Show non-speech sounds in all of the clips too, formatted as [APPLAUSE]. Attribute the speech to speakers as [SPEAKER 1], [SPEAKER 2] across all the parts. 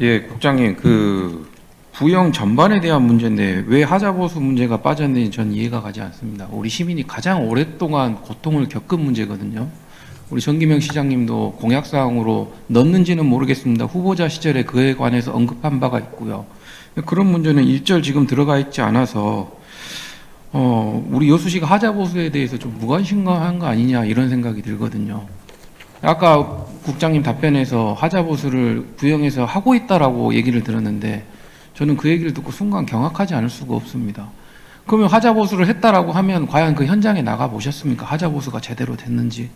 [SPEAKER 1] 예, 국장님 그 부영 전반에 대한 문제인데 왜 하자보수 문제가 빠졌는지 전 이해가 가지 않습니다. 우리 시민이 가장 오랫동안 고통을 겪은 문제거든요. 우리 정기명 시장님도 공약사항으로 넣는지는 모르겠습니다. 후보자 시절에 그에 관해서 언급한 바가 있고요. 그런 문제는 일절 지금 들어가 있지 않아서 어, 우리 여수시가 하자보수에 대해서 좀 무관심한 거 아니냐 이런 생각이 들거든요. 아까 국장님 답변에서 하자 보수를 부영에서 하고 있다라고 얘기를 들었는데 저는 그 얘기를 듣고 순간 경악하지 않을 수가 없습니다. 그러면 하자 보수를 했다라고 하면 과연 그 현장에 나가 보셨습니까? 하자 보수가 제대로 됐는지.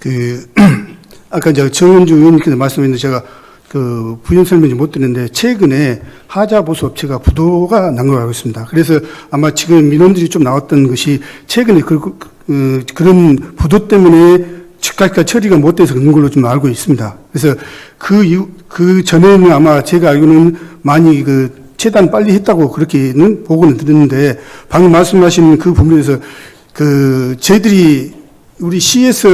[SPEAKER 2] 그 [CLEARS THROAT] 아까 저 정은주 의원님께서 말씀했는데 제가 그 부연 설명을 못 드렸는데 최근에 하자 보수 업체가 부도가 난 걸로 알고 있습니다. 그래서 아마 지금 민원들이 좀 나왔던 것이 최근에 그, 그, 그런 부도 때문에 즉각까 처리가 못 돼서 그런 걸로 좀 알고 있습니다. 그래서 그 이후 그 전에는 아마 제가 알고는 많이 그 최대한 빨리 했다고 그렇게는 보고는 드렸는데 방금 말씀하신 그 부분에서 그 저희들이 우리 시에서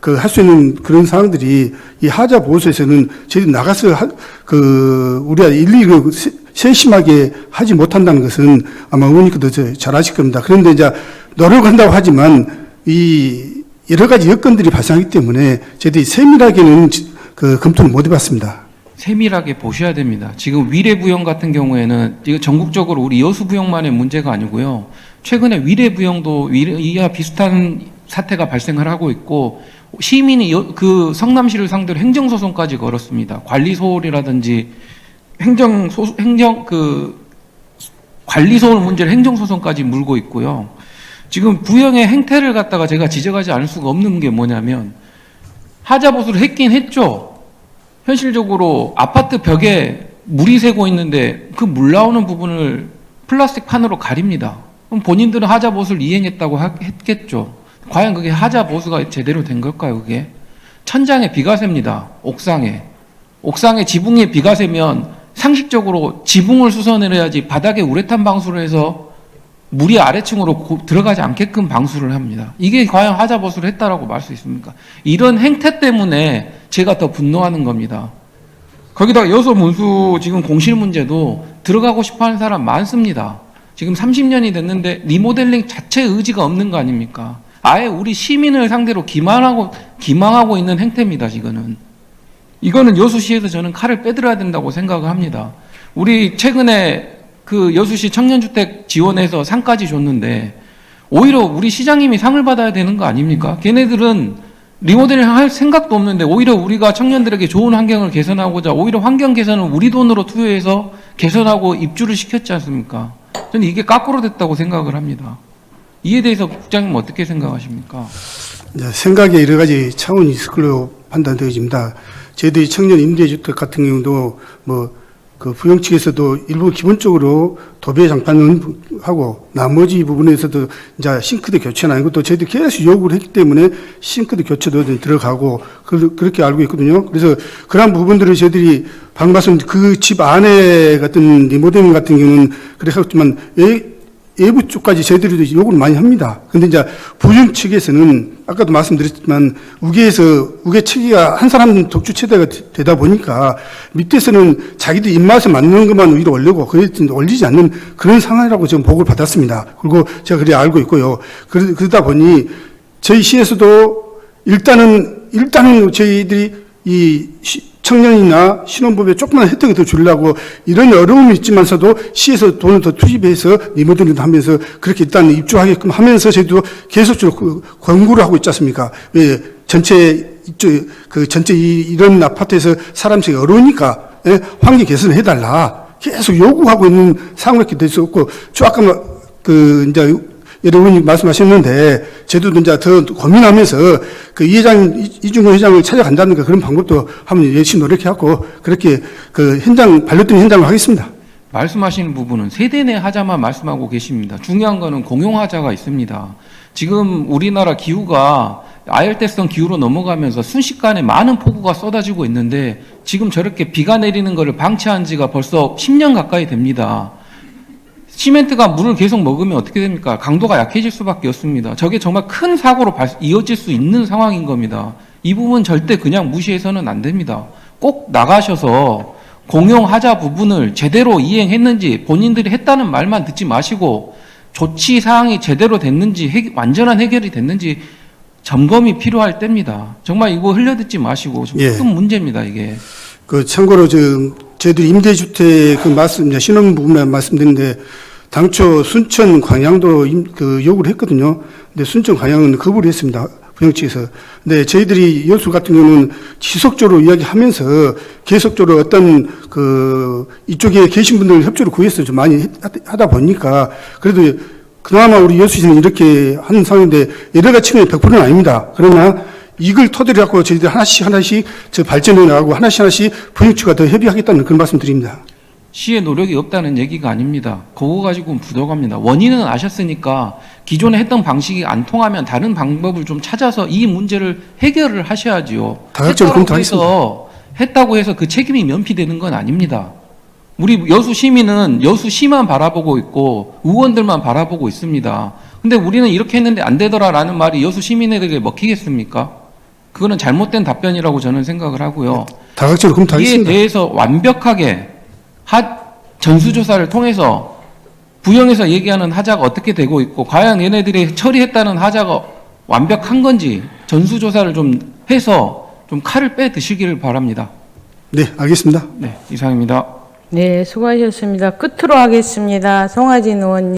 [SPEAKER 2] 그 할 수 있는 그런 상황들이 이 하자 보호소에서는 저희들이 나가서 하, 그 우리가 일일이 그 세- 세심하게 하지 못한다는 것은 아마 의원님께도 저- 잘 아실 겁니다. 그런데 이제 노력한다고 하지만 이 여러 가지 여건들이 발생하기 때문에 저희들이 세밀하게는 지- 그 검토를 못 해봤습니다.
[SPEAKER 1] 세밀하게 보셔야 됩니다. 지금 위례부영 같은 경우에는 이거 전국적으로 우리 여수부영만의 문제가 아니고요. 최근에 위례부영도 위례, 이와 비슷한 사태가 발생을 하고 있고 시민이 여- 그 성남시를 상대로 행정소송까지 걸었습니다. 관리 소홀이라든지 행정 소 행정 그 관리 소홀 문제를 행정소송까지 물고 있고요. 지금 부영의 행태를 갖다가 제가 지적하지 않을 수가 없는 게 뭐냐면 하자보수를 했긴 했죠. 현실적으로 아파트 벽에 물이 새고 있는데 그 물 나오는 부분을 플라스틱 판으로 가립니다. 그럼 본인들은 하자 보수를 이행했다고 하- 했겠죠. 과연 그게 하자 보수가 제대로 된 걸까요, 그게? 천장에 비가 셉니다. 옥상에. 옥상에 지붕에 비가 새면 상식적으로 지붕을 수선해야지 바닥에 우레탄 방수를 해서 물이 아래층으로 고- 들어가지 않게끔 방수를 합니다. 이게 과연 하자 보수를 했다라고 말 수 있습니까? 이런 행태 때문에 제가 더 분노하는 겁니다. 거기다가 여소 문수 지금 공실 문제도 들어가고 싶어 하는 사람 많습니다. 지금 30년이 됐는데 리모델링 자체 의지가 없는 거 아닙니까? 아예 우리 시민을 상대로 기만하고, 기망하고 있는 행태입니다, 이거는. 이거는 여수시에서 저는 칼을 빼들어야 된다고 생각을 합니다. 우리 최근에 그 여수시 청년주택 지원해서 상까지 줬는데 오히려 우리 시장님이 상을 받아야 되는 거 아닙니까? 걔네들은 리모델링 할 생각도 없는데 오히려 우리가 청년들에게 좋은 환경을 개선하고자 오히려 환경 개선을 우리 돈으로 투여해서 개선하고 입주를 시켰지 않습니까? 저는 이게 거꾸로 됐다고 생각을 합니다. 이에 대해서 국장님 어떻게 생각하십니까?
[SPEAKER 2] 이제 생각에 여러 가지 차원이 있을 걸로 판단되어집니다. 저희들이 청년 임대주택 같은 경우도 뭐 그 부영 측에서도 일부 기본적으로 도배 장판은 하고 나머지 부분에서도 이제 싱크대 교체나 이것도 저희들이 계속 요구를 했기 때문에 싱크대 교체도 들어가고 그- 그렇게 알고 있거든요. 그래서 그러한 부분들을 저희들이 방금 말씀 그 집 안에 같은 리모델링 같은 경우는 그랬었지만 예- 외부 쪽까지 저희들이 요구를 많이 합니다. 근데 이제 부영 측에서는 아까도 말씀드렸지만 우계에서 우계 체계가 한 사람 독주 체대가 되- 되다 보니까 밑에서는 자기들 입맛에 맞는 것만 위로 올리고 그래 올리지 않는 그런 상황이라고 지금 보고를 받았습니다. 그리고 제가 그래 알고 있고요. 그러- 그러다 보니 저희 시에서도 일단은 일단은 저희들이 이 시- 청년이나 신혼부부에 조그만 혜택을 더 주려고 이런 어려움이 있지만서도 시에서 돈을 더 투입해서 리모델링도 하면서 그렇게 일단 입주하게끔 하면서 저희도 계속적으로 그 권고를 하고 있지 않습니까? 왜 전체 이쪽 그 전체 이, 이런 아파트에서 사람 수가 어려우니까 예? 환경 개선을 해달라 계속 요구하고 있는 상황이 됐었고 저 아까 뭐그 이제 여러분이 말씀하셨는데 저도 이제 더 고민하면서 그 이 회장 이- 이중근 회장을 찾아간다는 그 그런 방법도 한번 열심히 노력해갖고 그렇게 그 현장 반려된 현장을 하겠습니다.
[SPEAKER 1] 말씀하시는 부분은 세대 내 하자만 말씀하고 계십니다. 중요한 거는 공용 하자가 있습니다. 지금 우리나라 기후가 아열대성 기후로 넘어가면서 순식간에 많은 폭우가 쏟아지고 있는데 지금 저렇게 비가 내리는 것을 방치한 지가 벌써 10년 가까이 됩니다. 시멘트가 물을 계속 먹으면 어떻게 됩니까? 강도가 약해질 수밖에 없습니다. 저게 정말 큰 사고로 발- 이어질 수 있는 상황인 겁니다. 이 부분 절대 그냥 무시해서는 안 됩니다. 꼭 나가셔서 공용하자 부분을 제대로 이행했는지 본인들이 했다는 말만 듣지 마시고 조치 사항이 제대로 됐는지 해- 완전한 해결이 됐는지 점검이 필요할 때입니다. 정말 이거 흘려듣지 마시고 좀
[SPEAKER 2] 예.
[SPEAKER 1] 큰 문제입니다 이게.
[SPEAKER 2] 그 참고로 지금 저희들이 임대주택 그 말씀 신혼 부분에 말씀드렸는데 당초 순천 광양도 임- 그 요구를 했거든요. 근데 순천 광양은 거부를 했습니다. 부영 측에서. 근데 저희들이 여수 같은 경우는 지속적으로 이야기하면서 계속적으로 어떤 그 이쪽에 계신 분들 협조를 구해서 좀 많이 했- 하다 보니까 그래도 그나마 우리 여수시는 이렇게 하는 상황인데 가지 측면이 100%는 아닙니다. 그러나 이걸 토대로 갖고 저희들 하나씩 하나씩 저 발전해 나가고 하나씩 하나씩 부영치가 더 협의하겠다는 그런 말씀 드립니다.
[SPEAKER 1] 시의 노력이 없다는 얘기가 아닙니다. 그거 가지고는 부족합니다. 원인은 아셨으니까 기존에 했던 방식이 안 통하면 다른 방법을 좀 찾아서 이 문제를 해결을 하셔야지요.
[SPEAKER 2] 다각적으로.
[SPEAKER 1] 해서 했다고 해서 그 책임이 면피되는 건 아닙니다. 우리 여수 시민은 여수시만 바라보고 있고 의원들만 바라보고 있습니다. 근데 우리는 이렇게 했는데 안 되더라라는 말이 여수 시민에게 먹히겠습니까? 그거는 잘못된 답변이라고 저는 생각을 하고요.
[SPEAKER 2] 다각적으로
[SPEAKER 1] 이에
[SPEAKER 2] 검토하겠습니다.
[SPEAKER 1] 대해서 완벽하게 하, 전수조사를 통해서 부영에서 얘기하는 하자가 어떻게 되고 있고 과연 얘네들이 처리했다는 하자가 완벽한 건지 전수조사를 좀 해서 좀 칼을 빼 드시기를 바랍니다.
[SPEAKER 2] 네, 알겠습니다.
[SPEAKER 1] 네, 이상입니다.
[SPEAKER 3] 네, 수고하셨습니다. 끝으로 하겠습니다. 송하진 의원님.